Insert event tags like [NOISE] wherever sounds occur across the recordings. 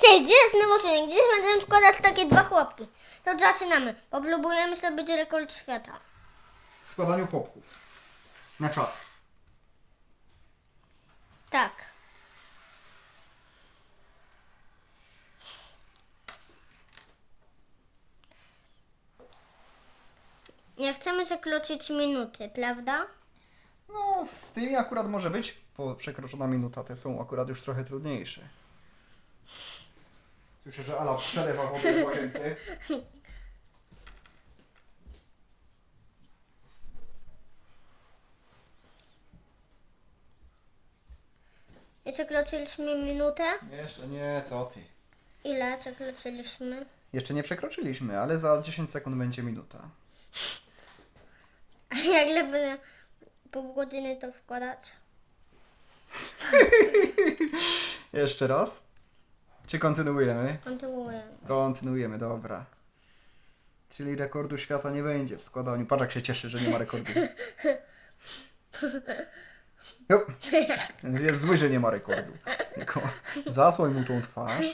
Cześć, gdzie jest nowoczynnik? Gdzie będę składać takie dwa chłopki? To zaczynamy. Popróbujemy zrobić rekord świata. W składaniu chłopków. Na czas. Tak. Nie chcemy przekroczyć minuty, prawda? No, z tymi akurat może być po przekroczona minuta. Te są akurat już trochę trudniejsze. Słyszę, że Ala przelewa wodę w łazience. I przekroczyliśmy minutę? Jeszcze nie, co ty. Ile przekroczyliśmy? Jeszcze nie przekroczyliśmy, ale za 10 sekund będzie minuta. A jak będę pół godziny to wkładać? [LAUGHS] Jeszcze raz? Czy kontynuujemy? Kontynuujemy. Kontynuujemy, dobra. Czyli rekordu świata nie będzie w składaniu. Patrz jak się cieszy, że nie ma rekordu. [LAUGHS] Jo. Jest zły, że nie ma rekordu. Tylko zasłoń mu tą twarz,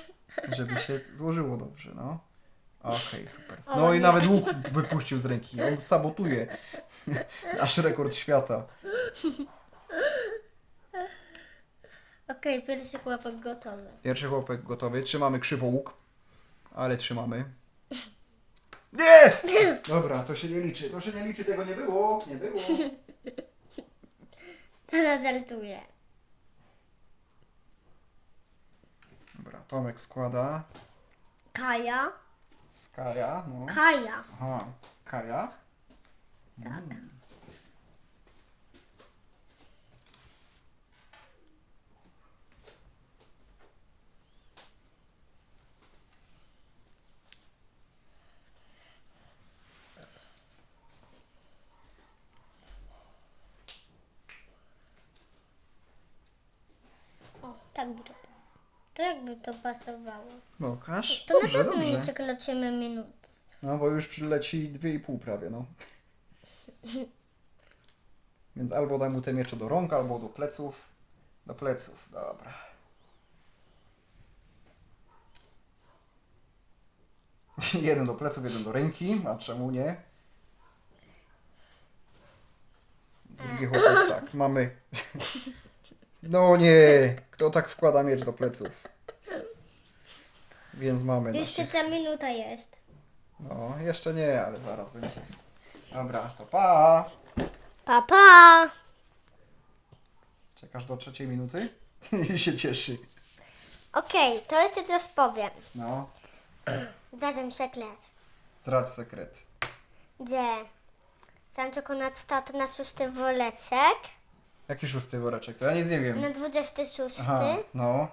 żeby się złożyło dobrze, no. Okej, super. No i nawet łuk wypuścił z ręki. On sabotuje nasz rekord świata. Okej, pierwszy chłopak gotowy. Pierwszy chłopek gotowy. Trzymamy krzywo łuk. Ale trzymamy. [LAUGHS] Nie! [LAUGHS] Dobra, to się nie liczy. To się nie liczy, tego nie było. Nie było. [LAUGHS] Teraz żartuję. Dobra, Tomek składa. Kaja. Skaja, no. Kaja. Aha, Kaja. Tak. O, tak by to To jakby to pasowało. Pokaż. To Dobrze, na pewno nie dobrze. przekroczymy minut. No bo już leci 2,5 prawie, no. [LAUGHS] Więc albo daj mu te miecze do rąk, albo do pleców. Do pleców, dobra. [LAUGHS] jeden do pleców, jeden do ręki, a czemu nie? Drugi chłopak, tak, mamy. [LAUGHS] No nie, kto tak wkłada miecz do pleców? Więc mamy Jeszcze naszych. co minuta jest. No, jeszcze nie, ale zaraz będzie. Dobra, to pa! Pa, pa! Czekasz do trzeciej minuty? [LAUGHS] I się cieszy. Okej, to jeszcze coś powiem. No, Dadzę sekret. zdradź sekret. Gdzie sam czekonad na szósty woreczek, Jaki szósty woreczek? To ja nic nie wiem. na 26, Aha, no.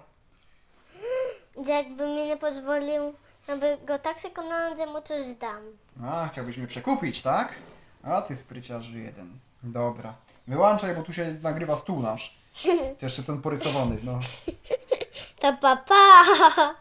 jakby mi nie pozwolił, aby go tak przekonałem, że mu coś dam. A, chciałbyś mnie przekupić, tak? A ty spryciarzu jeden. Dobra. Wyłączaj, bo tu się nagrywa stół nasz. [LAUGHS] To jeszcze ten porysowany, no. To pa, pa!